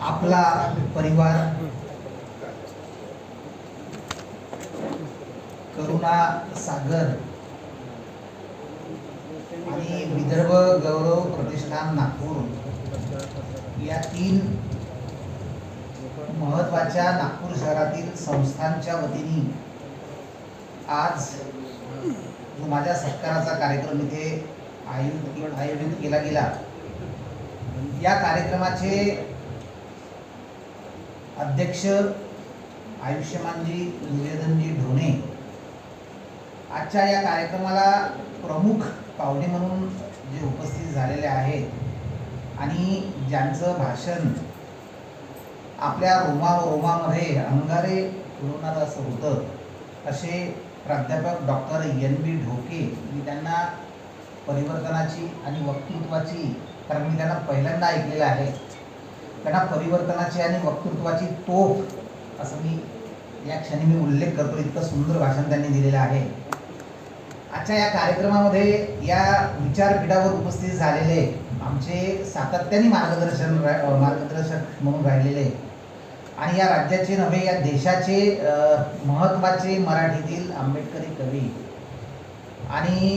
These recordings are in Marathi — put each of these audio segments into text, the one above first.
आपला परिवार. करुणा सागर. आणि विदर्भ गौरव प्रतिष्ठान नागपूर. या तीन महत्त्वाच्या नागपूर शहरातील संस्थांच्या वतीने आज जो माझ्या सत्काराचा कार्यक्रम इथे आयोजित आयोजित केला गेला या कार्यक्रमाचे अध्यक्ष आयुष्यमानजी निवेदनजी ढोणे आजच्या या कार्यक्रमाला प्रमुख पाहुणे म्हणून जे उपस्थित झालेले आहेत आणि ज्यांचं भाषण आपल्या रोमा रोमामध्ये अंगारे फुलवणारं असं होतं असे प्राध्यापक डॉक्टर एन बी ढोके मी त्यांना परिवर्तनाची आणि वक्तृत्वाची कारण मी त्यांना पहिल्यांदा ऐकलेलं आहे. त्यांना परिवर्तनाची आणि वक्तृत्वाची तोफ असं मी या क्षणी मी उल्लेख करतो. इतकं सुंदर भाषण त्यांनी दिलेलं आहे. आजच्या या कार्यक्रमामध्ये या विचारपीठावर उपस्थित झालेले आमचे सातत्याने मार्गदर्शन मार्गदर्शक म्हणून राहिलेले आणि या राज्याचे नव्हे या देशाचे महत्त्वाचे मराठीतील आंबेडकरी कवी आणि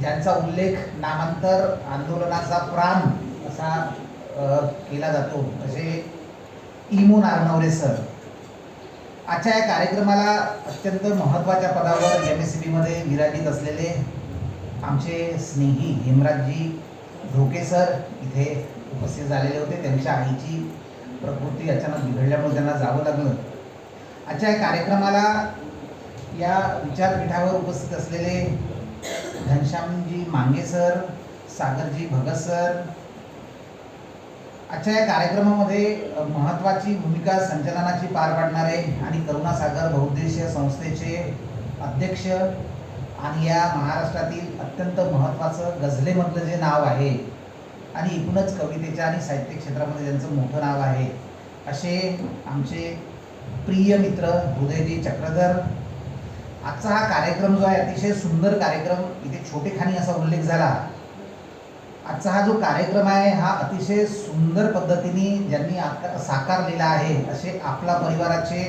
ज्यांचा उल्लेख नामांतर आंदोलनाचा प्राण असा केला जातो. असे इमो नारनवरे सर. आजच्या या कार्यक्रमाला अत्यंत महत्त्वाच्या पदावर एम एस सी बीमध्ये विराजित असलेले आमचे स्नेही हेमराजजी ढोके सर इथे उपस्थित झालेले होते. त्यांच्या आईची प्रकृती अचानक बिघडल्यामुळे त्यांना जावं लागलं. आजच्या या कार्यक्रमाला या विचारपीठावर उपस्थित असलेले घनश्यामजी मांगे सर सागरजी भगत सर आजच्या या कार्यक्रमामध्ये महत्त्वाची भूमिका संचलनाची पार पाडणारे आणि करुणासागर बहुउद्देशीय संस्थेचे अध्यक्ष आणि या महाराष्ट्रातील अत्यंत महत्त्वाचं गझलेमधलं जे नाव आहे आणि एकूणच कवितेच्या आणि साहित्य क्षेत्रामध्ये ज्यांचं मोठं नाव आहे असे आमचे प्रिय मित्र हृदयजी चक्रधर आजचा हा कार्यक्रम जो आहे अतिशय सुंदर कार्यक्रम इथे छोटेखानी असा उल्लेख झाला. आजचा हा जो कार्यक्रम आहे हा अतिशय सुंदर पद्धतीने ज्यांनी साकारलेला आहे असे आपला परिवाराचे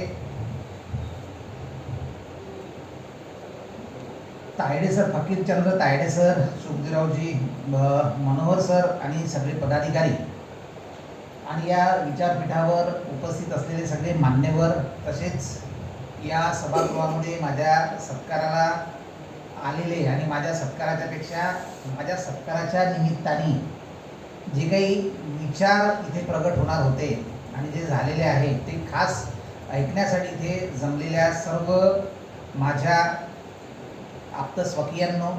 Tayde sir Fakirchandra Tayde sir Sukhjiraoji Manohar sir आणि सगळे पदाधिकारी. आणि या विचारपीठावर उपस्थित असलेले सगळे मान्यवर तसेच या सभागृहामध्ये माझ्या सत्काराला आलेले आणि माझ्या सत्काराच्या पेक्षा माझ्या सत्काराच्या निमित्ताने जे काही विचार इथे प्रगट होणार होते आणि जे झालेले आहे ते खास ऐकण्यासाठी इथे जमलेल्या सर्व माझ्या आप्त स्वकीयांनो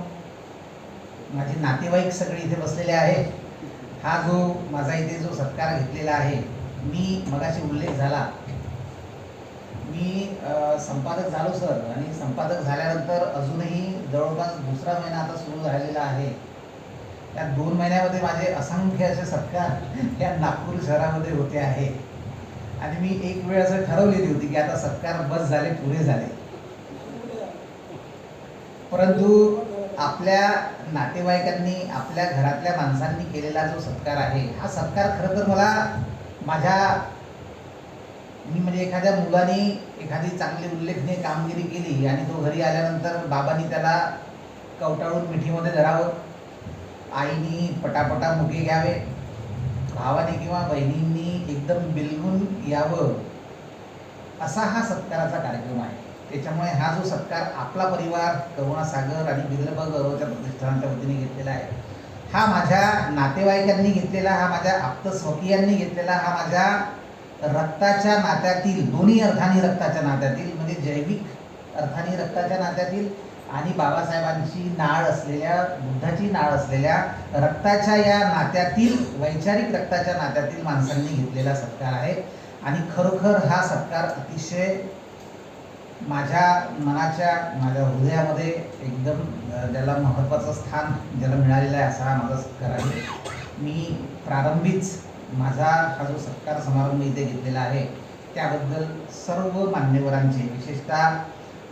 माझे नातेवाईक सगळे इथे बसलेले आहेत. हा जो माझा इथे जो सत्कार घेतलेला आहे मी मगाशी उल्लेख झाला. मी संपादक झालो सर. आणि संपादक झाल्यानंतर अजूनही जवळपास दुसरा महिना आता सुरू झालेला आहे. या दोन महिन्यामध्ये माझे असंख्य असे सत्कार या नागपूर शहरामध्ये होते आहे. आणि मी एक वेळ असं ठरवलेली होती की आता सत्कार बस झाले पुरे झाले. परंतु आपल्या नातेवाईकांनी आपल्या घरातल्या माणसांनी केलेला जो सत्कार आहे हा सत्कार खरं तर मला माझ्या मी म्हणजे एखाद्या मुलाने एखादी चांगली उल्लेखनीय कामगिरी केली आणि तो घरी आल्यानंतर बाबांनी त्याला कवटाळून मिठीमध्ये धरावं. आईनी पटापटा मुके घ्यावे. भावाने किंवा बहिणींनी एकदम बिलगून यावं. असा हा सत्काराचा कार्यक्रम आहे. त्याच्यामुळे हा जो सत्कार आपला परिवार करुणा सागर आणि विदर्भ गौरवच्या प्रतिष्ठानाच्या वतीने घेतलेला आहे हा माझ्या नातेवाईकांनी घेतलेला हा माझ्या आप्त स्वकीयांनी घेतलेला हा माझ्या रक्ताच्या नात्यातील दोन्ही अर्थाने रक्ताच्या नात्यातील म्हणजे जैविक अर्थाने रक्ताच्या नात्यातील आणि बाबासाहेबांची नाळ असलेल्या बुद्धाची नाळ असलेल्या रक्ताच्या या नात्यातील वैचारिक रक्ताच्या नात्यातील माणसांनी घेतलेला सत्कार आहे. आणि खरोखर हा सत्कार अतिशय माझ्या मनाच्या माझ्या हृदयामध्ये एकदम ज्याला महत्त्वाचं स्थान ज्याला मिळालेलं आहे असा हा माझा सत्कार आहे. मी प्रारंभीच माझा हा जो सत्कार समारंभ इथे घेतलेला आहे त्याबद्दल सर्व मान्यवरांचे विशेषतः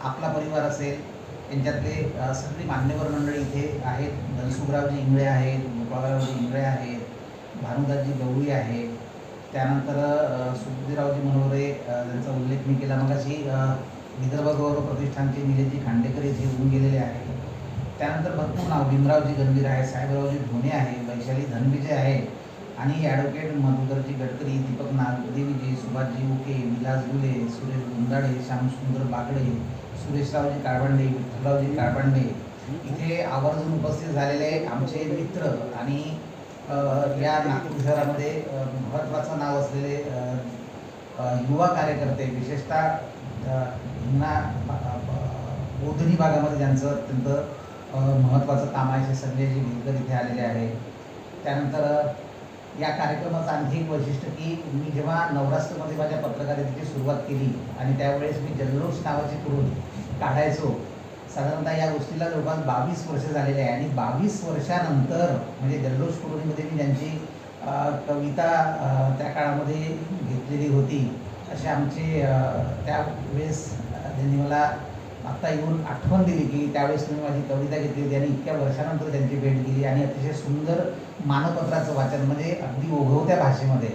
आपला परिवार असेल त्यांच्यातले सगळी मान्यवर मंडळी इथे आहेत. धनसुखरावजी इंगळे आहेत गोपाळरावजी इंगळे आहेत भानुदासजी गवळी आहेत. त्यानंतर सुखदीरावजी सुखदेवरावजी मनोरे अ, उल्लेख मी केला मगाशी अ, विदर्भ गौरव प्रतिष्ठानचे निलेजी खांडेकर इथे येऊन गेलेले आहे त्यानंतर भरपूर नाव भीमरावजी गंभीर आहे साहेबरावजी ढोणे आहे वैशाली धनविजय आहे आणि ॲडव्होकेट मधुकरजी गडकरी दीपक नागदेवीजी सुभाषजी उके विलास गुले सुरेश गुंदाडे श्यामसुंदर बागडे सुरेशरावजी काळबांडे विठ्ठलरावजी काळबांडे इथे आवर्जून उपस्थित झालेले आमचे मित्र आणि या नागपूर शहरामध्ये महत्त्वाचं नाव असलेले युवा कार्यकर्ते विशेषतः हिंगणा बोधनी भागामध्ये ज्यांचं अत्यंत महत्त्वाचं काम आहे संजयजी भिलकर इथे आलेले आहे. त्यानंतर या कार्यक्रमाचं आणखी एक वैशिष्ट्य की मी जेव्हा नवराष्ट्रमध्ये माझ्या पत्रकारितेची सुरुवात केली आणि त्यावेळेस मी जल्लोष नावाची करून काढायचो साधारणतः या गोष्टीला जवळपास बावीस वर्ष झालेले आहे आणि बावीस वर्षानंतर म्हणजे जल्लोष कुरुणीमध्ये मी ज्यांची कविता त्या काळामध्ये घेतलेली होती. असे आमचे त्यावेळेस त्यांनी मला आत्ता येऊन आठवण दिली की त्यावेळेस तुम्ही माझी कविता घेतली होती आणि इतक्या वर्षानंतर त्यांची भेट दिली आणि अतिशय सुंदर मानपत्राचं वाचन म्हणजे अगदी ओघवत्या भाषेमध्ये.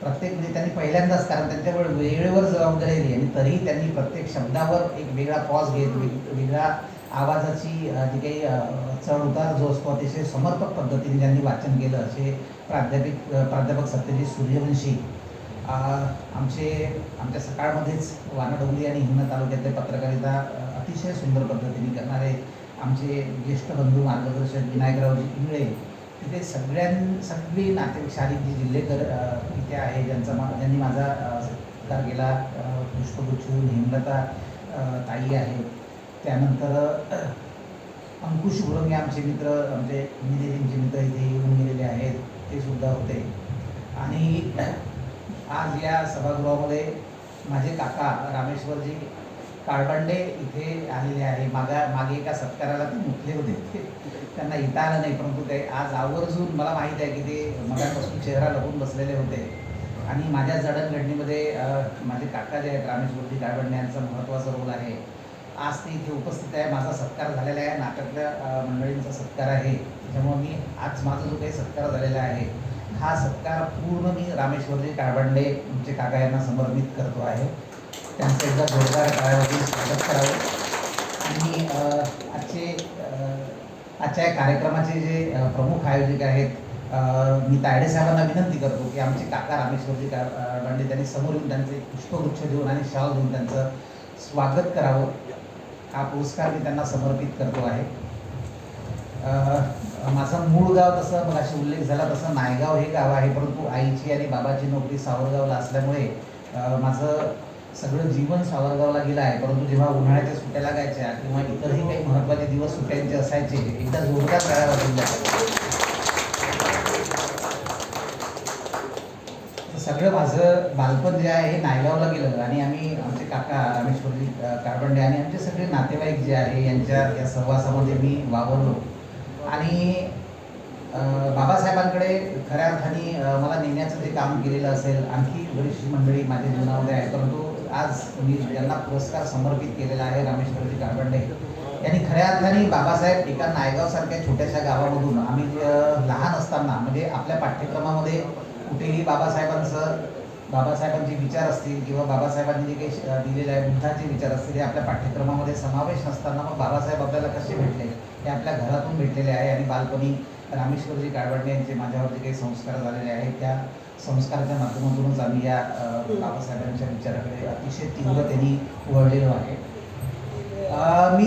प्रत्येक म्हणजे त्यांनी पहिल्यांदाच कारण त्यांच्यावर वेळेवर जबाबदारी दिली आणि तरीही त्यांनी प्रत्येक शब्दावर एक वेगळा पॉज घेत वेगळा आवाजाची जी काही चढ उतार जो असतो अतिशय समर्पक पद्धतीने त्यांनी वाचन केलं असे प्राध्यापिक प्राध्यापक सत्यजित सूर्यवंशी आमचे आमच्या सकाळमध्येच वानाडोंगरी आणि हिंगणा तालुक्यातले पत्रकारिता अतिशय सुंदर पद्धतीने करणारे आमचे ज्येष्ठ बंधू मार्गदर्शक विनायकरावजी इंगळे तिथे सगळ्यां सगळी नातेवाईक शालिकजी जिल्हेकर इथे आहे ज्यांचा मा ज्यांनी माझा सत्कार केला अ, पुष्पगुच्छ हेमलता ताई आहे. त्यानंतर अंकुश गुरंगे आमचे मित्र आमचे निधीजींचे मित्र इथे येऊन गेलेले आहेत ते सुद्धा होते. आणि आज या सभागृहामध्ये माझे काका रामेश्वरजी काळबंडे इथे आलेले आहे. मागा मागे एका सत्काराला ते मुकले होते. त्यांना इथं आलं नाही परंतु ते आज आवर्जून मला माहीत आहे की ते मगापासून चेहरा लपून बसलेले होते. आणि माझ्या जडणघडणीमध्ये माझे काका जे आहेत रामेश्वरजी काळबंडे यांचा महत्त्वाचा रोल आहे. आज ते इथे उपस्थित आहे. माझा सत्कार झालेला आहे. नाटकल्या मंडळींचा सत्कार आहे. त्यामुळं मी आज माझा जो काही सत्कार झालेला आहे हा सत्कार पूर्ण मी रामेश्वरजी काळबांडे आमचे काका यांना समर्पित करतो आहे. त्यांचं एकदा जोरदार टाळ्यावरती स्वागत करावं. आणि आजचे आजच्या कार्यक्रमाचे जे प्रमुख आयोजक आहेत मी तायडे साहेबांना विनंती करतो की आमचे काका रामेश्वरजी काळबांडे त्यांनी समोर येऊन त्यांचे पुष्पगुच्छ देऊन आणि शाल देऊन त्यांचं स्वागत करावं. हा पुरस्कार मी त्यांना समर्पित करतो आहे. माझं मूळ गाव तसं मगाशी उल्लेख झाला तसं नायगाव हे गाव आहे परंतु आईची आणि बाबाची नोकरी सावरगावला असल्यामुळे माझं सगळं जीवन सावरगावला गेलं आहे. परंतु जेव्हा उन्हाळ्याच्या सुट्ट्या लागायच्या किंवा इतरही काही महत्त्वाचे दिवस सुट्ट्यांचे असायचे एकदा जोरदार टाळ्या वाजवल्या तर सगळं माझं बालपण जे आहे हे नायगावला गेलं. आणि आम्ही आमचे काका रामेश्वरजी कारबंडे आणि आमचे सगळे नातेवाईक जे आहे यांच्या या सहवासामध्ये मी वावरलो. आणि बाबासाहेबांकडे खऱ्या अर्थाने मला नेण्याचं जे काम केलेलं असेल आणखी बरीचशी मंडळी माझ्या जीवनामध्ये आहे परंतु आज मी ज्यांना पुरस्कार समर्पित केलेला आहे रामेश्वरजी काळबंडे यांनी खऱ्या अर्थाने बाबासाहेब एका नायगावसारख्या छोट्याशा गावामधून आम्ही लहान असताना म्हणजे आपल्या पाठ्यक्रमामध्ये कुठेही बाबासाहेबांचं बाबासाहेबांचे विचार असतील किंवा बाबासाहेबांनी जे काही दिलेले आहे बुद्धाचे विचार असतील हे आपल्या पाठ्यक्रमामध्ये समावेश नसताना मग बाबासाहेब आपल्याला कसे भेटले? हे आपल्या घरातून भेटलेले आहे आणि बालपणी रामेश्वरजी काळवडणे यांचे माझ्यावर जे काही संस्कार झालेले आहेत. त्या संस्काराच्या माध्यमातूनच आम्ही या बाबासाहेबांच्या विचाराकडे अतिशय तीव्र त्यांनी वळलेलो आहे मी